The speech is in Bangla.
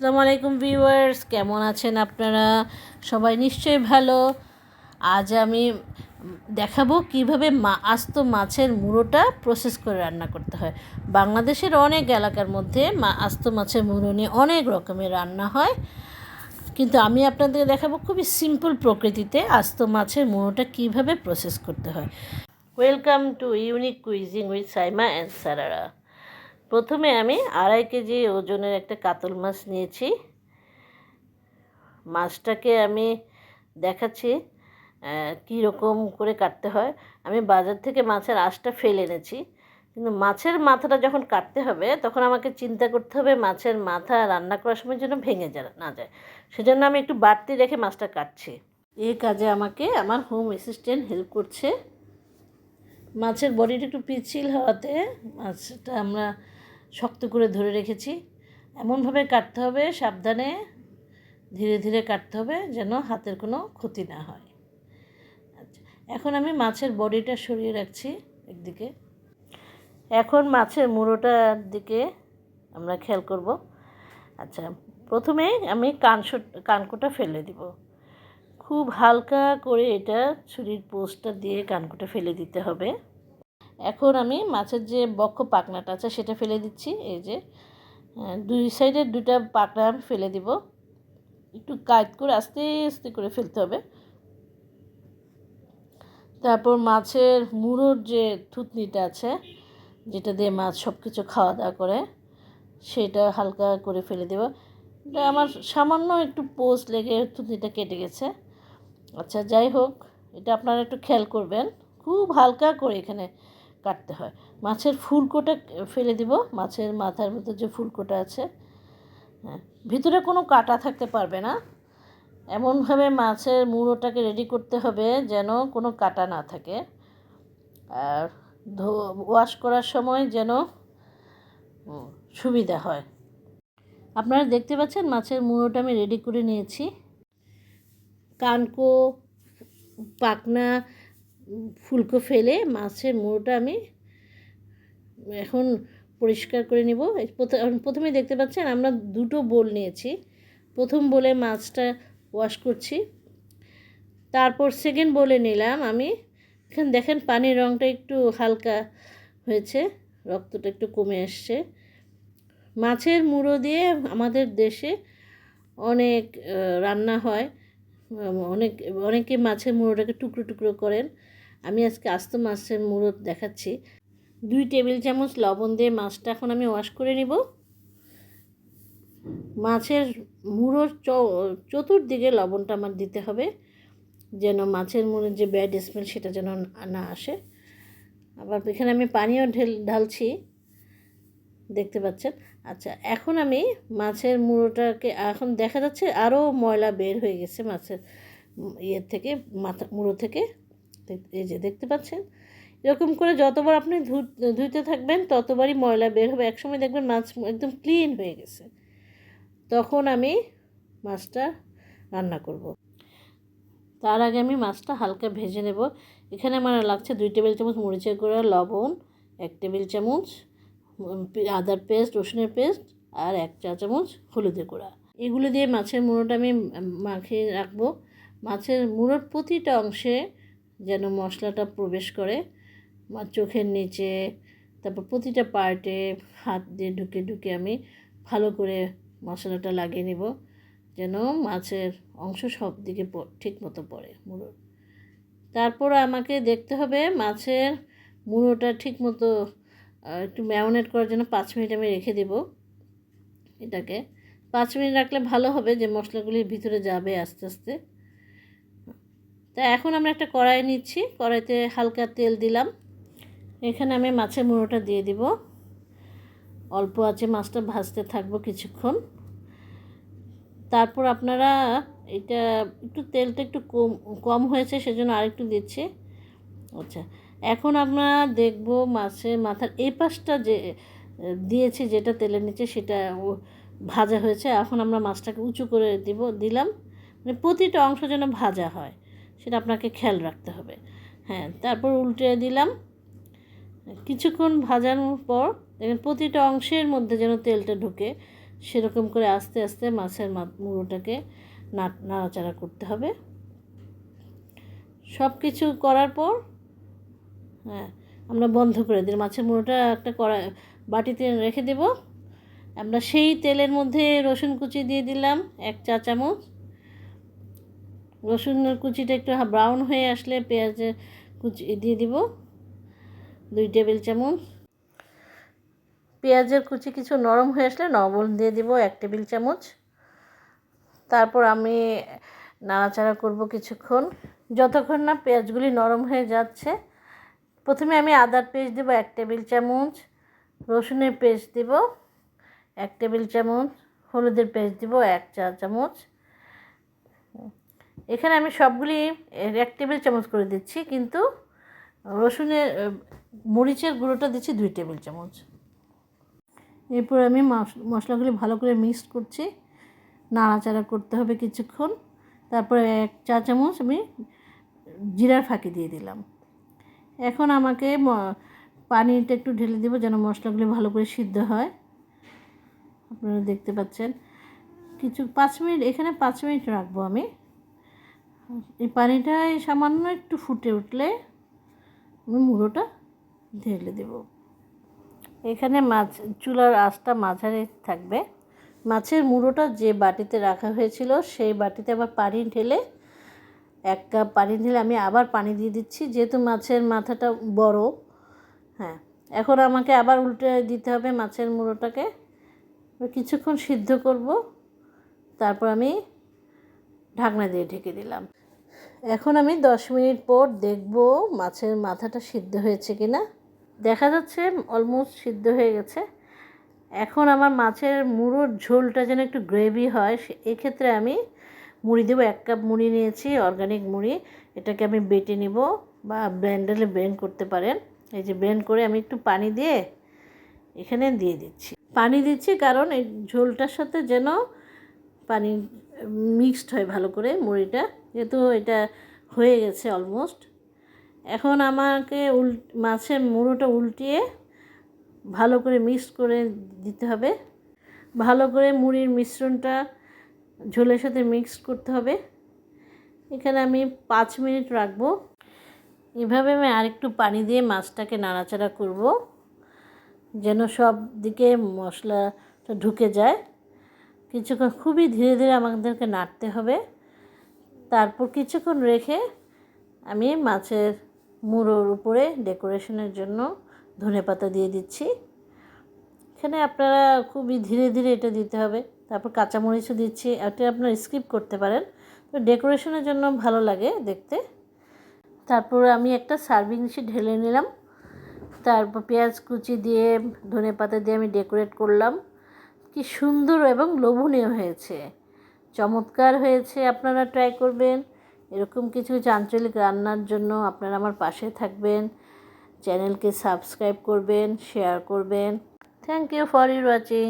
আসসালামু আলাইকুম ভিউয়ার্স, কেমন আছেন আপনারা? সবাই নিশ্চয়ই ভালো। আজ আমি দেখাবো কীভাবে মা আস্ত মাছের মুড়োটা প্রসেস করে রান্না করতে হয়। বাংলাদেশের অনেক এলাকার মধ্যে মা আস্ত মাছের মুড়ো নিয়ে অনেক রকমের রান্না হয়। কিন্তু আমি আপনাদের দেখাবো খুবই সিম্পল প্রকৃতিতে আস্ত মাছের মুড়োটা কীভাবে প্রসেস করতে হয়। Welcome to unique quizzing with Saima and sharara প্রথমে আমি আড়াই কেজি ওজনের একটা কাতল মাছ নিয়েছি। মাছটাকে আমি দেখাচ্ছি কী রকম করে কাটতে হয়। আমি বাজার থেকে মাছের আঁশটা ফেলে এনেছি, কিন্তু মাছের মাথাটা যখন কাটতে হবে, তখন আমাকে চিন্তা করতে হবে মাছের মাথা রান্না করার সময় যেন ভেঙে যা, না যায়। সেজন্য আমি একটু বাড়তি রেখে মাছটা কাটছি। এই কাজে আমাকে আমার হোম অ্যাসিস্ট্যান্ট হেল্প করছে। মাছের বডিটা একটু পিছিল হওয়াতে মাছটা আমরা শক্ত করে ধরে রেখেছি। এমনভাবে কাটতে হবে, সাবধানে ধীরে ধীরে কাটতে হবে যেন হাতের কোনো ক্ষতি না হয়। আচ্ছা এখন আমি মাছের বডিটা সরিয়ে রাখছি একদিকে। এখন মাছের মুড়োটার দিকে আমরা খেয়াল করব। আচ্ছা প্রথমে আমি কানসো কানকোটা ফেলে দিব। খুব হালকা করে এটা ছুরির পোস্টটা দিয়ে কানকোটা ফেলে দিতে হবে। এখন আমি মাছের যে বক্ষ পাকনাটা আছে, সেটা ফেলে দিচ্ছি। এই যে দুই সাইডের দুটা পাকনা আমি ফেলে দিব। একটু কাজ করে আস্তে আস্তে করে ফেলতে হবে। তারপর মাছের মুড়োর যে থুতনিটা আছে, যেটা দিয়ে মাছ সব কিছু খাওয়া দাওয়া করে, সেটা হালকা করে ফেলে দেবো। এটা আমার সামান্য একটু পোস্ট লেগে থুতনিটা কেটে গেছে। আচ্ছা যাই হোক, এটা আপনারা একটু খেয়াল করবেন। খুব হালকা করে এখানে কাটতে হয়। মাছের ফুলকোটা ফেলে দিব। মাছের মাথার মধ্যে যে ফুলকোটা আছে হ্যাঁ ভিতরে কোনো কাটা থাকতে পারবে না। এমনভাবে মাছের মুড়োটাকে রেডি করতে হবে যেন কোনো কাটা না থাকে। আর ধো ওয়াশ করার সময় যেন সুবিধা হয়। আপনারা দেখতে পাচ্ছেন মাছের মুড়োটা আমি রেডি করে নিয়েছি। কানকো, পাকনা ফুলকো ফেলে মাছের মুড়োটা আমি এখন পরিষ্কার করে নিব। প্রথমে দেখতে পাচ্ছেন আমরা দুটো বোল নিয়েছি। প্রথম বলে মাছটা ওয়াশ করছি। তারপর সেকেন্ড বলে নিলাম আমি। এখানে দেখেন পানির রঙটা একটু হালকা হয়েছে, রক্তটা একটু কমে আসছে। মাছের মুড়ো দিয়ে আমাদের দেশে অনেক রান্না হয়। অনেক, অনেকে মাছের মুড়োটাকে টুকরো টুকরো করেন। আমি আজকে আস্ত মাছের মুড়ো দেখাচ্ছি। দুই টেবিল চামচ লবণ দিয়ে মাছটা এখন আমি ওয়াশ করে নিব। মাছের মুড়োর চতুর্দিকে লবণটা আমার দিতে হবে, যেন মাছের মুড়োর যে ব্যাড স্মেল সেটা যেন না আসে। আবার এখানে আমি পানিও ঢেল, ঢালছি, দেখতে পাচ্ছেন? আচ্ছা এখন আমি মাছের মুড়োটাকে, এখন দেখা যাচ্ছে আরও ময়লা বের হয়ে গেছে মাছের ইয়ের থেকে, মাথা, মুড়ো থেকে। এই যে দেখতে পাচ্ছেন? এরকম করে যতবার আপনি ধুইতে থাকবেন, ততবারই ময়লা বের হবে। একসময় দেখবেন মাছ একদম ক্লিন হয়ে গেছে। তখন আমি মাছটা রান্না করব। তার আগে আমি মাছটা হালকা ভেজে নেব। এখানে আমার লাগছে দুই টেবিল চামচ মরিচের গুঁড়া, লবণ, এক টেবিল চামচ আদার পেস্ট, রসুনের পেস্ট আর এক চা চামচ হলুদের গুঁড়া। এগুলো দিয়ে মাছের মুড়োটা আমি মাখিয়ে রাখব। মাছের মুড়োর প্রতিটা অংশে যেন মশলাটা প্রবেশ করে চোখের নিচে, তারপর প্রতিটা পার্টে হাত দিয়ে ঢুকে ঢুকে আমি ভালো করে মশলাটা লাগিয়ে নিব যেন মাছের অংশ সব দিকে ঠিক মতো পড়ে মুড়োর। তারপর আমাকে দেখতে হবে মাছের মুড়োটা ঠিক মতো একটু ম্যারিনেট করার জন্য পাঁচ মিনিট আমি রেখে দেব এটাকে। পাঁচ মিনিট রাখলে ভালো হবে যে মশলাগুলির ভিতরে যাবে আস্তে আস্তে। তা এখন আমরা একটা কড়াই নিচ্ছি। কড়াইতে হালকা তেল দিলাম। এখানে আমি মাছের মুড়োটা দিয়ে দিব। অল্প আছে মাছটা ভাজতে থাকব কিছুক্ষণ। তারপর আপনারা এটা একটু তেলটা একটু কম কম হয়েছে সেজন্য আরেকটু দিচ্ছি। আচ্ছা এখন আমরা দেখব মাছের মাথার এই পাশটা যে, দিয়েছি যেটা তেলের নিচে সেটা ভাজা হয়েছে। এখন আমরা মাছটাকে উঁচু করে দিব, দিলাম। মানে প্রতিটা অংশ যেন ভাজা হয়। সেটা আপনাকে খেয়াল রাখতে হবে। হ্যাঁ তারপর উল্টে দিলাম। কিছুক্ষণ ভাজানোর পর দেখেন প্রতিটা অংশের মধ্যে যেন তেলটা ঢুকে সেরকম করে আস্তে আস্তে মাছের মুড়োটাকে নাড়াচাড়া করতে হবে। সব কিছু করার পর হ্যাঁ আমরা বন্ধ করে দিই। মাছের মুড়োটা একটা কড়া বাটিতে রেখে দেব। আমরা সেই তেলের মধ্যে রসুন কুচি দিয়ে দিলাম, এক চা চামচ রসুনের কুচিটা একটু ব্রাউন হয়ে আসলে পেঁয়াজের কুচি দিয়ে দিব, দুই টেবিল চামচ। পেঁয়াজের কুচি কিছু নরম হয়ে আসলে লবণ দিয়ে দিব এক টেবিল চামচ। তারপর আমি নাড়াচাড়া করব কিছুক্ষণ। যতক্ষণ না পেঁয়াজগুলি নরম হয়ে যাচ্ছে, প্রথমে আমি আদার পেস্ট দেবো এক টেবিল চামচ, রসুনের পেস্ট দেব এক টেবিল চামচ, হলুদের পেস্ট দিব এক চা চামচ এখানে আমি সবগুলি এক টেবিল চামচ করে দিচ্ছি, কিন্তু রসুনের মরিচের গুঁড়োটা দিচ্ছি দুই টেবিল চামচ। এরপর আমি মশ- মশলাগুলি ভালো করে মিক্স করছি, নাড়াচাড়া করতে হবে কিছুক্ষণ। তারপরে এক চা চামচ আমি জিরার ফাঁকি দিয়ে দিলাম। এখন আমাকে পানিটা একটু ঢেলে দেবো যেন মশলাগুলি ভালো করে সিদ্ধ হয়। আপনারা দেখতে পাচ্ছেন। কিছু, পাঁচ মিনিট, এখানে পাঁচ মিনিট রাখব আমি। এই পানিটায় সামান্য একটু ফুটে উঠলে আমি মুড়োটা ঢেলে দেবো। এখানে মাছ, চুলার আঁচটা মাঝারি থাকবে। মাছের মুড়োটা যে বাটিতে রাখা হয়েছিল, সেই বাটিতে আবার পানি ঢেলে এক কাপ পানি ঢেলে আমি আবার পানি দিয়ে দিচ্ছি, যেহেতু মাছের মাথাটা বড়। হ্যাঁ এখন আমাকে আবার উল্টে দিতে হবে মাছের মুড়োটাকে। কিছুক্ষণ সিদ্ধ করব, তারপর আমি ঢাকনা দিয়ে ঢেকে দিলাম। এখন আমি দশ মিনিট পর দেখব মাছের মাথাটা সিদ্ধ হয়েছে কি না দেখা যাচ্ছে অলমোস্ট সিদ্ধ হয়ে গেছে। এখন আমার মাছের মুড়োর ঝোলটা যেন একটু গ্রেভি হয় এক্ষেত্রে আমি মুড়ি দেবো, এক কাপ মুড়ি নিয়েছি অর্গানিক মুড়ি। এটাকে আমি বেটে নিব বা ব্লেন্ডারে ব্লেন্ড করতে পারেন। এই যে ব্লেন্ড করে আমি একটু পানি দিয়ে এখানে দিয়ে দিচ্ছি। পানি দিচ্ছি কারণ এই ঝোলটার সাথে যেন পানি মিক্সড হয় ভালো করে মুড়িটা। যেহেতু এটা হয়ে গেছে অলমোস্ট এখন আমাকে উল, মাছের মুড়োটা উল্টিয়ে ভালো করে মিক্স করে দিতে হবে। ভালো করে মুড়ির মিশ্রণটা ঝোলের সাথে মিক্স করতে হবে। এখানে আমি পাঁচ মিনিট রাখব। এভাবে আমি আরেকটু পানি দিয়ে মাছটাকে নাড়াচাড়া করব, যেন সব দিকে মশলাটা ঢুকে যায়। কিছুক্ষণ খুবই ধীরে ধীরে আমাদেরকে নাড়তে হবে। তারপর কিছুক্ষণ রেখে আমি মাছের মুড়োর উপরে ডেকোরেশনের জন্য ধনেপাতা দিয়ে দিচ্ছি। এখানে আপনারা খুবই ধীরে ধীরে এটা দিতে হবে। তারপর কাঁচামরিচও দিচ্ছি। এটা আপনারা স্কিপ করতে পারেন। তো ডেকোরেশনের জন্য ভালো লাগে দেখতে। তারপর আমি একটা সার্ভিং ডিশে ঢেলে নিলাম। তারপর পেঁয়াজ কুচি দিয়ে ধনেপাতা দিয়ে আমি ডেকোরেট করলাম। কি সুন্দর এবং লোভনীয় হয়েছে। চমৎকার হয়েছে, আপনারা ট্রাই করবেন। এরকম কিছু চাঞ্চলিক রান্নার জন্য আপনারা আমার পাশে থাকবেন। চ্যানেলকে সাবস্ক্রাইব করবেন শেয়ার করবেন। Thank you for your watching